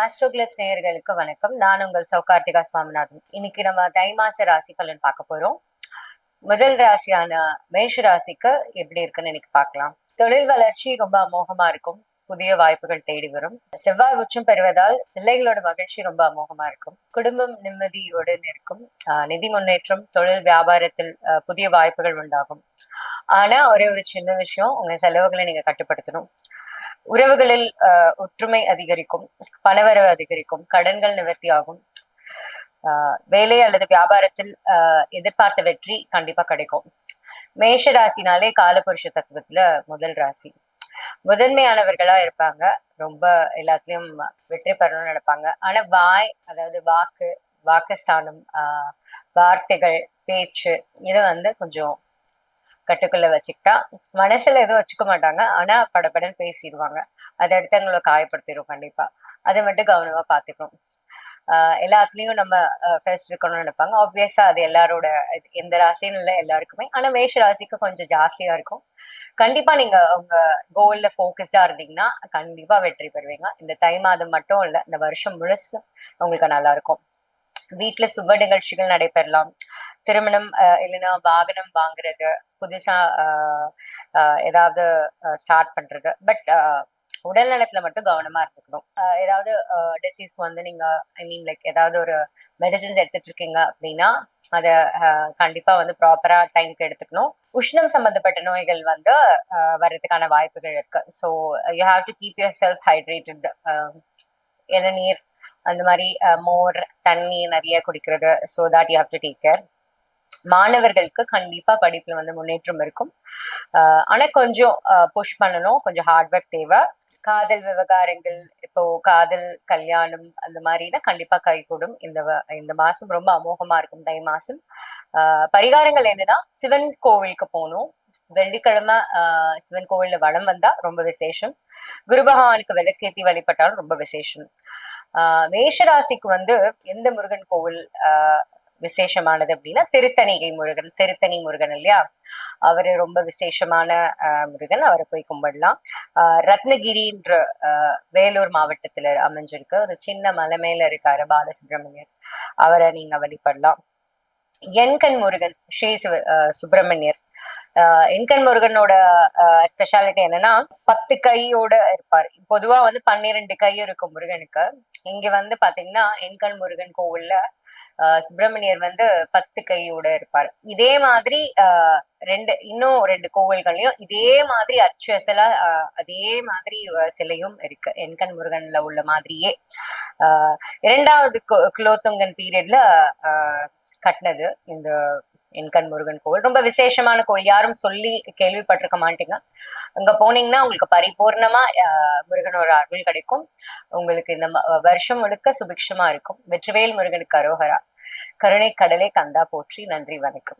ஆஸ்ட்ரோகிளப்ஸ் நேயர்களுக்கு வணக்கம். நான் உங்கள் சௌகார்த்திகா சுவாமிநாதன். இன்னைக்கு நம்ம தை மாச ராசி பலன் பார்க்க போறோம். முதல் ராசியான மேஷ ராசிக்கு எப்படி இருக்குன்னு இன்னைக்கு பார்க்கலாம். தொழில் வளர்ச்சி ரொம்ப அமோகமா இருக்கும். புதிய வாய்ப்புகள் தேடி வரும். செவ்வாய் உச்சம் பெறுவதால் பிள்ளைகளோட மகிழ்ச்சி ரொம்ப அமோகமா இருக்கும். குடும்பம் நிம்மதியுடன் இருக்கும் நிதி முன்னேற்றம் தொழில் வியாபாரத்தில் புதிய வாய்ப்புகள் உண்டாகும். ஆனா ஒரே ஒரு சின்ன விஷயம் உங்க செலவுகளை நீங்க கட்டுப்படுத்தணும். உறவுகளில் அஹ் ஒற்றுமை அதிகரிக்கும் பணவரவு அதிகரிக்கும் கடன்கள் நிவர்த்தி ஆகும். ஆஹ் வேலை அல்லது வியாபாரத்தில் ஆஹ் எதிர்பார்த்த வெற்றி கண்டிப்பா கிடைக்கும். மேஷ ராசினாலே காலபுருஷ தத்துவத்துல முதல் ராசி. முதன்மையானவர்களா இருப்பாங்க. ரொம்ப எல்லாத்துலயும் வெற்றி பெறணும்னு நினைப்பாங்க. ஆனா வாய் அதாவது வாக்கு வாக்குஸ்தானம் ஆஹ் வார்த்தைகள் பேச்சு இதை வந்து கொஞ்சம் கட்டுக்குள்ள வச்சுக்கிட்டா மனசுல எதுவும் வச்சுக்க மாட்டாங்க. ஆனா படபடன்னு பேசிடுவாங்க. அதை அடுத்து எங்களை காயப்படுத்திடும் கண்டிப்பா. அதை மட்டும் கவனமா பாத்துக்கணும் ஆஹ் எல்லாத்துலயும் நம்ம ஃபர்ஸ்ட் இருக்கணும்னு நினைப்பாங்க. ஆப்வியஸா அது எல்லாரோட எந்த ராசின்னு இல்லை எல்லாருக்குமே. ஆனா மேஷ ராசிக்கு கொஞ்சம் ஜாஸ்தியா இருக்கும். கண்டிப்பா நீங்க உங்க கோல்ல ஃபோக்கஸ்டா இருந்தீங்கன்னா கண்டிப்பா வெற்றி பெறுவீங்க. இந்த தை மாதம் மட்டும் இல்ல இந்த வருஷம் முழுசு உங்களுக்கு நல்லா இருக்கும். வீட்டுல சுப நிகழ்ச்சிகள் நடைபெறலாம். திருமணம் அஹ், இல்லைன்னா வாகனம் வாங்குறது புதுசா ஏதாவது ஸ்டார்ட் பண்றது. பட் உடல் நலத்துல மட்டும் கவனமா இருந்துக்கணும். ஏதாவது டிசீஸ்க்கு வந்து நீங்க ஐ மீன் லைக் ஏதாவது ஒரு மெடிசின்ஸ் எடுத்துட்டு இருக்கீங்க அப்படின்னா அதை கண்டிப்பா வந்து ப்ராப்பரா டைம்க்கு எடுத்துக்கணும். உஷ்ணம் சம்பந்தப்பட்ட நோய்கள் வந்து வர்றதுக்கான வாய்ப்புகள் இருக்கு. So you have to keep yourself hydrated இளநீர் அந்த மாதிரி மோர் தண்ணி நிறைய குடிக்கிறது so that you have to take care மாணவர்களுக்கு கண்டிப்பா படிப்புல வந்து முன்னேற்றம் இருக்கும். ஆஹ் ஆனா கொஞ்சம் புஷ் பண்ணணும். கொஞ்சம் ஹார்ட் ஒர்க் தேவை. காதல் விவகாரங்கள் இப்போ காதல் கல்யாணம் அந்த மாதிரினா கண்டிப்பா கைகூடும். இந்த வ- இந்த மாசம் ரொம்ப அமோகமா இருக்கும் தை மாசம். ஆஹ் பரிகாரங்கள் என்னன்னா சிவன் கோவிலுக்கு போகணும். வெள்ளிக்கிழமை ஆஹ் சிவன் கோவில்ல வடம் வந்தா ரொம்ப விசேஷம். குரு பகவானுக்கு விளக்கேத்தி வழிபட்டாலும் ரொம்ப விசேஷம். ஆஹ் மேஷராசிக்கு வந்து எந்த முருகன் கோவில் ஆஹ் விசேஷமானது அப்படின்னா திருத்தணிகை முருகன் திருத்தணி முருகன் இல்லையா? அவரு ரொம்ப விசேஷமான முருகன். அவரை போய் கும்பிடலாம். ஆஹ் ரத்னகிரின்ற ஆஹ் வேலூர் மாவட்டத்துல அமைஞ்சிருக்கு ஒரு சின்ன மலை மேல இருக்காரு பாலசுப்ரமணியர். அவரை நீங்க வழிபடலாம். எண்கண் முருகன் ஸ்ரீ ஆஹ் சுப்பிரமணியர் ஆஹ் எண்கண் முருகனோட ஸ்பெஷாலிட்டி என்னன்னா பத்து கையோட இருப்பார். பொதுவா வந்து பன்னிரெண்டு கை இருக்கும் முருகனுக்கு. இங்க வந்து பாத்தீங்கன்னா எண்கண் முருகன் கோவில்ல சுப்பிரமணியர் வந்து பத்து கையோட இருப்பார். இதே மாதிரி ஆஹ் ரெண்டு இன்னும் ரெண்டு கோவில்கள்லயும் இதே மாதிரி அச்சு அசலா அதே மாதிரி சிலையும் இருக்கு. என்கண் முருகன்ல உள்ள மாதிரியே. ஆஹ் இரண்டாவது கு- குலோத்துங்கன் பீரியட்ல கட்டினது இந்த என்கண் முருகன் கோவில். ரொம்ப விசேஷமான கோவில். யாரும் சொல்லி கேள்விப்பட்டிருக்க மாட்டீங்க. அங்க போனீங்கன்னா உங்களுக்கு பரிபூர்ணமா முருகனோட அருள் கிடைக்கும். உங்களுக்கு இந்த ம- வருஷம் முழுக்க சுபிக்ஷமா இருக்கும். வெற்றிவேல் முருகனுக்கு அரோகரா. கருணை கடலை கந்தா போற்றி. நன்றி வணக்கம்.